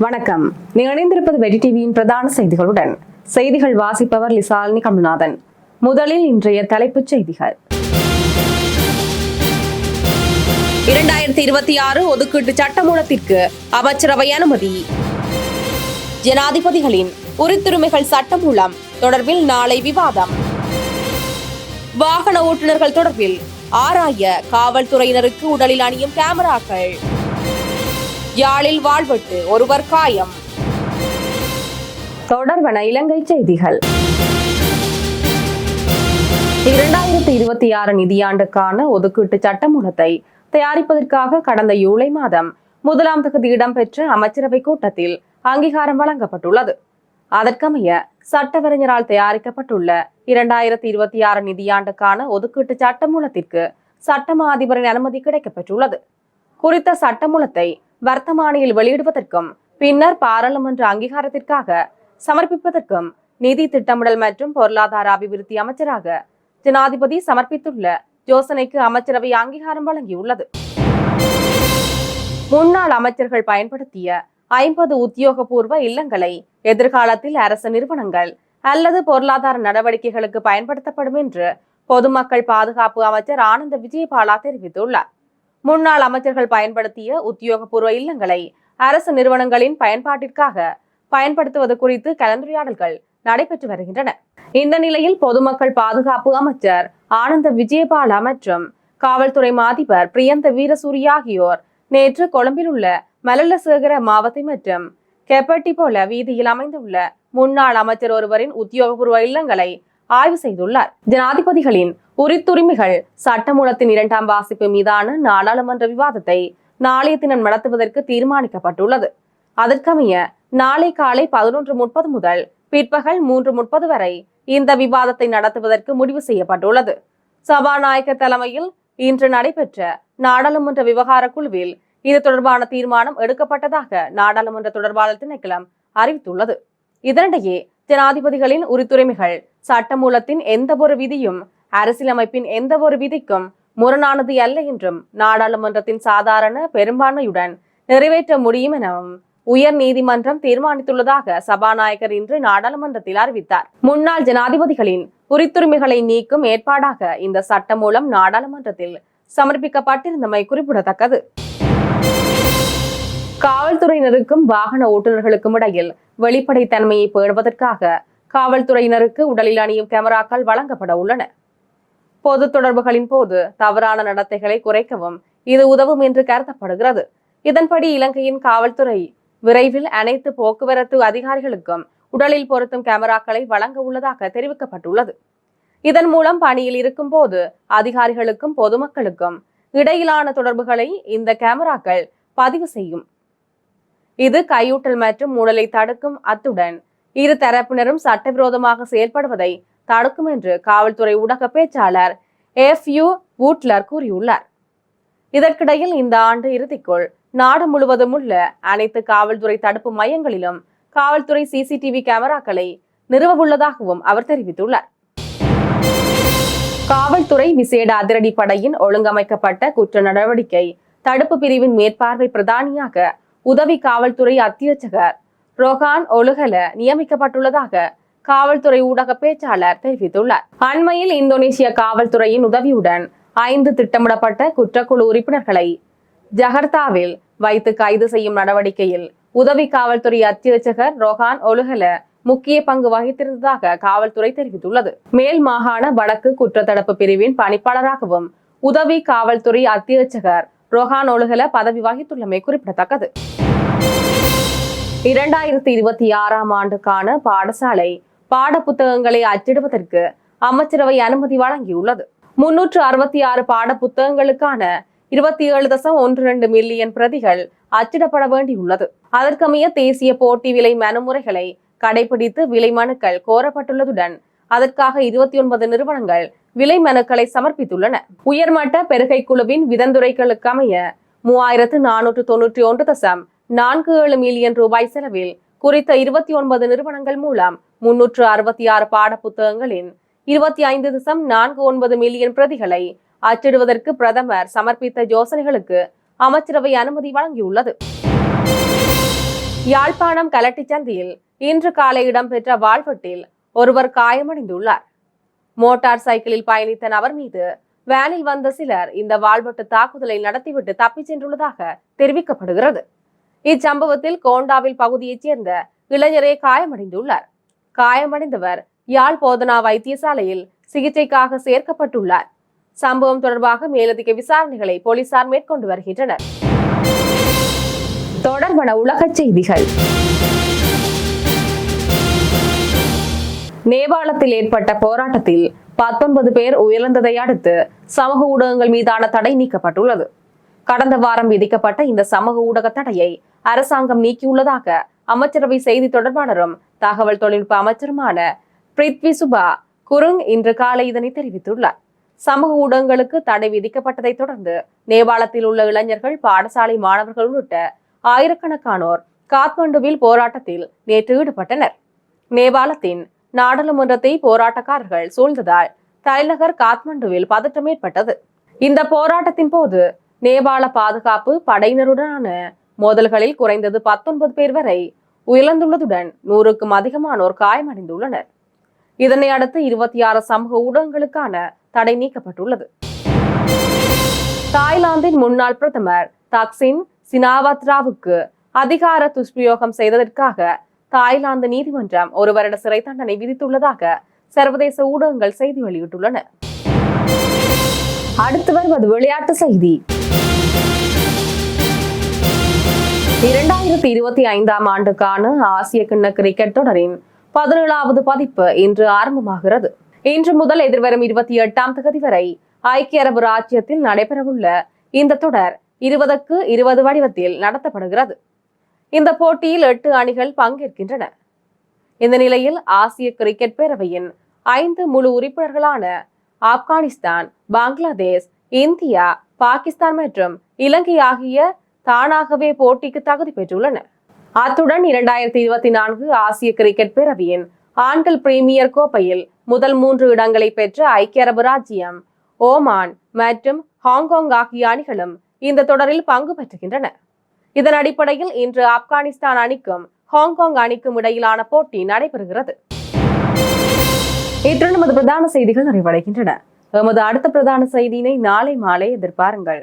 வணக்கம். நீங்கள் இணைந்திருப்பது வெடி டிவியின் பிரதான செய்திகளுடன். செய்திகள் வாசிப்பவர் லிசாலினி கமல்நாதன். முதலில் இன்றைய தலைப்புச் செய்திகள். இரண்டாயிரத்தி இருபத்தி ஆறு ஒதுக்கீட்டு சட்டமூலத்திற்கு அமைச்சரவை அனுமதி. ஜனாதிபதிகளின் உரித்துரிமைகள் சட்டமூலம் தொடர்பில் நாளை விவாதம். வாகன ஓட்டுநர்கள் தொடர்பில் ஆராய காவல்துறையினருக்கு உடலில் அணியும் கேமராக்கள். யாழில் வாழ்வெட்டு ஒருவர் காயம். தொடர்வன இலங்கை செய்திகள். இரண்டாயிரத்தி இருபத்தி ஆறு நிதியாண்டுக்கான ஒதுக்கீட்டு சட்டமூலத்தை தயாரிப்பதற்காக கடந்த ஜூலை மாதம் முதலாம் தகுதி இடம்பெற்ற அமைச்சரவை கூட்டத்தில் அங்கீகாரம் வழங்கப்பட்டுள்ளது. அதற்கமைய சட்டவறிஞரால் தயாரிக்கப்பட்டுள்ள இரண்டாயிரத்தி இருபத்தி ஆறு நிதியாண்டுக்கான ஒதுக்கீட்டு சட்டமூலத்திற்கு சட்டமா அதிபரின் அனுமதி கிடைக்கப்பெற்றுள்ளது. குறித்த சட்டமூலத்தை வர்த்தமானியில் வெளியிடுவதற்கும் பின்னர் பாராளுமன்ற அங்கீகாரத்திற்காக சமர்ப்பிப்பதற்கும் நிதி திட்டமிடல் மற்றும் பொருளாதார அபிவிருத்தி அமைச்சராக ஜனாதிபதி சமர்ப்பித்துள்ள யோசனைக்கு அமைச்சரவை அங்கீகாரம் வழங்கியுள்ளது. முன்னாள் அமைச்சர்கள் பயன்படுத்திய ஐம்பது உத்தியோகபூர்வ இல்லங்களை எதிர்காலத்தில் அரசு நிறுவனங்கள் அல்லது பொருளாதார நடவடிக்கைகளுக்கு பயன்படுத்தப்படும் என்று பொதுமக்கள் பாதுகாப்பு அமைச்சர் ஆனந்த விஜயபாலா தெரிவித்துள்ளார். முன்னாள் அமைச்சர்கள் பயன்படுத்திய உத்தியோகபூர்வ இல்லங்களை அரசு நிறுவனங்களின் பயன்பாட்டிற்காக பயன்படுத்துவது குறித்து கலந்துரையாடல்கள் நடைபெற்று வருகின்றன. இந்த நிலையில் பொதுமக்கள் பாதுகாப்பு அமைச்சர் ஆனந்த விஜயபாலா மற்றும் காவல்துறை மாதிபர் பிரியந்த வீரசூரி ஆகியோர் நேற்று கொழும்பில் உள்ள மலலசேகர மாவத்தை மற்றும் கெப்பட்டி போல வீதியில் அமைந்துள்ள முன்னாள் அமைச்சர் ஒருவரின் உத்தியோகபூர்வ இல்லங்களை ஆய்வு செய்துள்ளார். ஜனாதிபதிகளின் உரித்துரிமைகள் சட்டமூலத்தின் இரண்டாம் வாசிப்பு மீதான நாடாளுமன்ற விவாதத்தை நாளைய தினம் நடத்துவதற்கு தீர்மானிக்கப்பட்டுள்ளது. அதற்கமைய நாளை காலை பதினொன்று முப்பது முதல் பிற்பகல் மூன்று முப்பது வரை இந்த விவாதத்தை நடத்துவதற்கு முடிவு செய்யப்பட்டுள்ளது. சபாநாயகர் தலைமையில் இன்று நடைபெற்ற நாடாளுமன்ற விவகார குழுவில் இது தொடர்பான தீர்மானம் எடுக்கப்பட்டதாக நாடாளுமன்ற தொடர்பாளர் திணைக்களம் அறிவித்துள்ளது. இதனிடையே ஜனாதிபதிகளின் உரித்துரிமைகள் சட்டமூலத்தின் எந்த ஒரு விதியும் அரசியலமைப்பின் எந்த ஒரு விதிக்கும் முரணானது அல்ல என்றும் நாடாளுமன்றத்தின் சாதாரண பெரும்பான்மையுடன் நிறைவேற்ற முடியும் எனவும் உயர் நீதிமன்றம் தீர்மானித்துள்ளதாக சபாநாயகர் இன்று நாடாளுமன்றத்தில் அறிவித்தார். முன்னாள் ஜனாதிபதிகளின் உரித்துரிமைகளை நீக்கும் ஏற்பாடாக இந்த சட்டமூலம் நாடாளுமன்றத்தில் சமர்ப்பிக்கப்பட்டிருந்தமை குறிப்பிடத்தக்கது. காவல்துறையினருக்கும் வாகன ஓட்டுநர்களுக்கும் இடையில் வெளிப்படைத்தன்மையை பேணுவதற்காக காவல்துறையினருக்கு உடலில் அணியும் கேமராக்கள் வழங்கப்பட உள்ளன. பொது தொடர்புகளின் போது தவறான நடத்தைகளை குறைக்கவும் இது உதவும் என்று கருதப்படுகிறது. இதன்படி இலங்கையின் காவல்துறை விரைவில் அனைத்து போக்குவரத்து அதிகாரிகளுக்கும் உடலில் பொருத்தும் கேமராக்களை வழங்க உள்ளதாக தெரிவிக்கப்பட்டுள்ளது. இதன் மூலம் பணியில் இருக்கும் போது அதிகாரிகளுக்கும் பொதுமக்களுக்கும் இடையிலான தொடர்புகளை இந்த கேமராக்கள் பதிவு செய்யும். இது கையூட்டல் மற்றும் ஊழலை தடுக்கும் அத்துடன். இரு தரப்பினரும் சட்டவிரோதமாக செயல்படுவதை தடுக்கும் என்று காவல்துறை ஊடக பேச்சாளர் எஃப் யூ வூட்லர் கூறியுள்ளார். இதற்கிடையில் இந்த ஆண்டு இறுதிக்குள் நாடு முழுவதும் உள்ள அனைத்து காவல்துறை தடுப்பு மையங்களிலும் காவல்துறை சிசிடிவி கேமராக்களை நிறுவவுள்ளதாகவும் அவர் தெரிவித்துள்ளார். காவல்துறை விசேட அதிரடி படையின் ஒழுங்கமைக்கப்பட்ட குற்ற நடவடிக்கை தடுப்பு பிரிவின் மேற்பார்வை பிரதானியாக உதவி காவல்துறை அத்தியட்சகர் ரொஹான் ஒழுகல நியமிக்கப்பட்டுள்ளதாக காவல்துறை ஊடக பேச்சாளர் தெரிவித்துள்ளார். அண்மையில் இந்தோனேசிய காவல்துறையின் உதவியுடன் ஐந்து திட்டமிடப்பட்ட குற்றக்குழு உறுப்பினர்களை ஜகர்த்தாவில் வைத்து கைது செய்யும் நடவடிக்கையில் உதவி காவல்துறை அத்தியட்சகர் ரொஹான் ஒலுகல முக்கிய பங்கு வகித்திருந்ததாக காவல்துறை தெரிவித்துள்ளது. மேல் மாகாண வடக்கு குற்றத்தடுப்பு பிரிவின் பணிப்பாளராகவும் உதவி காவல்துறை அத்தியட்சகர் ரொஹான் ஒலுகல பதவி வகித்துள்ளமை குறிப்பிடத்தக்கது. இரண்டாயிரத்தி இருபத்தி ஆறாம் ஆண்டுக்கான பாடசாலை பாட புத்தகங்களை அச்சிடுவதற்கு அமைச்சரவை அனுமதி வழங்கியுள்ளது. முன்னூற்று அறுபத்தி ஆறு பாட புத்தகங்களுக்கான இருபத்தி ஏழு தசம் ஒன்று ரெண்டு மில்லியன் பிரதிகள் அச்சிடப்பட வேண்டியுள்ளது. அதற்கமைய தேசிய போட்டி விலை மனுமுறைகளை கடைபிடித்து விலை மனுக்கள் கோரப்பட்டுள்ளதுடன் அதற்காக இருபத்தி ஒன்பது நிறுவனங்கள் விலை மனுக்களை சமர்ப்பித்துள்ளன. உயர்மட்ட பெருகை குழுவின் விதந்துரைகளுக்கமைய மூவாயிரத்து நானூற்று தொன்னூற்றி ஒன்று தசம் நான்கு ஏழு மில்லியன் ரூபாய் செலவில் குறித்த இருபத்தி ஒன்பது நிறுவனங்கள் மூலம் முன்னூற்று அறுபத்தி ஆறு பாட புத்தகங்களின் இருபத்தி ஐந்து திசம் நான்கு ஒன்பது மில்லியன் பிரதிகளை அச்சிடுவதற்கு பிரதமர் சமர்ப்பித்த யோசனைகளுக்கு அமைச்சரவை அனுமதி வழங்கியுள்ளது. யாழ்ப்பாணம் கலட்டிச்சந்தியில் இன்று காலை இடம்பெற்ற வாழ்வெட்டில் ஒருவர் காயமடைந்துள்ளார். மோட்டார் சைக்கிளில் பயணித்த நபர் மீது வேனில் வந்த சிலர் இந்த வாழ்வெட்டு தாக்குதலை நடத்திவிட்டு தப்பிச் சென்றுள்ளதாக தெரிவிக்கப்படுகிறது. இச்சம்பவத்தில் கோண்டாவில் பகுதியைச் சேர்ந்த இளைஞரே காயமடைந்துள்ளார். காயமடைந்தவர் யாழ் போதனா வைத்தியசாலையில் சிகிச்சைக்காக சேர்க்கப்பட்டுள்ளார். சம்பவம் தொடர்பாக மேலதிக விசாரணைகளை போலீசார் மேற்கொண்டு வருகின்றனர். தொடர்பான உலகச் செய்திகள். நேபாளத்தில் ஏற்பட்ட போராட்டத்தில் பத்தொன்பது பேர் உயிரிழந்ததை அடுத்து சமூக ஊடகங்கள் மீதான தடை நீக்கப்பட்டுள்ளது. கடந்த வாரம் விதிக்கப்பட்ட இந்த சமூக ஊடக தடையை அரசாங்கம் நீக்கியுள்ளதாக அமைச்சரவை செய்தி தொடர்பாளரும் தகவல் தொழில்நுட்ப அமைச்சருமான பிரித்வி சுபா குருங் இன்று காலை இதனை தெரிவித்துள்ளார். சமூக ஊடகங்களுக்கு தடை விதிக்கப்பட்டதை தொடர்ந்து நேபாளத்தில் உள்ள இளைஞர்கள் பாடசாலை மாணவர்கள் உள்ளிட்ட ஆயிரக்கணக்கானோர் காத்மண்டுவில் போராட்டத்தில் நேற்று ஈடுபட்டனர். நேபாளத்தின் நாடாளுமன்றத்தை போராட்டக்காரர்கள் சூழ்ந்ததால் தலைநகர் காத்மண்டுவில் பதற்றம் ஏற்பட்டது. இந்த போராட்டத்தின் போது நேபாள பாதுகாப்பு படையினருடனான மோதல்களில் குறைந்தது பத்தொன்பது பேர் வரை உயர்ந்துள்ளதுடன் நூறுக்கும் அதிகமானோர் காயமடைந்துள்ளனர். இதனை அடுத்து இருபத்தி ஆறு சமூக ஊடகங்களுக்கான தடை நீக்கப்பட்டுள்ளது. தாய்லாந்தின் முன்னாள் பிரதமர் தாக்சின் சினாவத்ராவுக்கு அதிகார துஷ்பிரயோகம் செய்ததற்காக தாய்லாந்து நீதிமன்றம் ஒரு வருட சிறை தண்டனை விதித்துள்ளதாக சர்வதேச ஊடகங்கள் செய்தி வெளியிட்டுள்ளன. அடுத்து வருவது விளையாட்டு செய்தி. இரண்டாயிரத்தி இருபத்தி ஐந்தாம் ஆண்டுக்கான ஆசிய கிண்ண கிரிக்கெட் தொடரின் பதினேழாவது பதிப்பு இன்று ஆரம்பமாகிறது. இன்று முதல் எதிர்வரும் இருபத்தி எட்டாம் தேதி வரை ஐக்கிய அரபு ராஜ்யத்தில் நடைபெறவுள்ள இந்த தொடர் இருபதுக்கு இருபது வடிவத்தில் நடத்தப்படுகிறது. இந்த போட்டியில் எட்டு அணிகள் பங்கேற்கின்றன. இந்த நிலையில் ஆசிய கிரிக்கெட் பேரவையின் ஐந்து முழு உறுப்பினர்களான ஆப்கானிஸ்தான் பங்களாதேஷ் இந்தியா பாகிஸ்தான் மற்றும் இலங்கை ஆகிய தானாகவே போட்டிக்கு தகுதி பெற்றுள்ளன. அத்துடன் இரண்டாயிரத்தி இருபத்தி நான்கு ஆசிய கிரிக்கெட் பேரவையின் ஆண்கள் பிரீமியர் கோப்பையில் முதல் மூன்று இடங்களை பெற்ற ஐக்கிய அரபு ராஜ்யம் ஓமான் மற்றும் ஹாங்காங் ஆகிய அணிகளும் இந்த தொடரில் பங்கு பெற்றுகின்றன. இதன் அடிப்படையில் இன்று ஆப்கானிஸ்தான் அணிக்கும் ஹாங்காங் அணிக்கும் இடையிலான போட்டி நடைபெறுகிறது. இத்துடன் நமது பிரதான செய்திகள் நிறைவடைகின்றன. எமது அடுத்த பிரதான செய்தியினை நாளை மாலை எதிர்பாருங்கள்.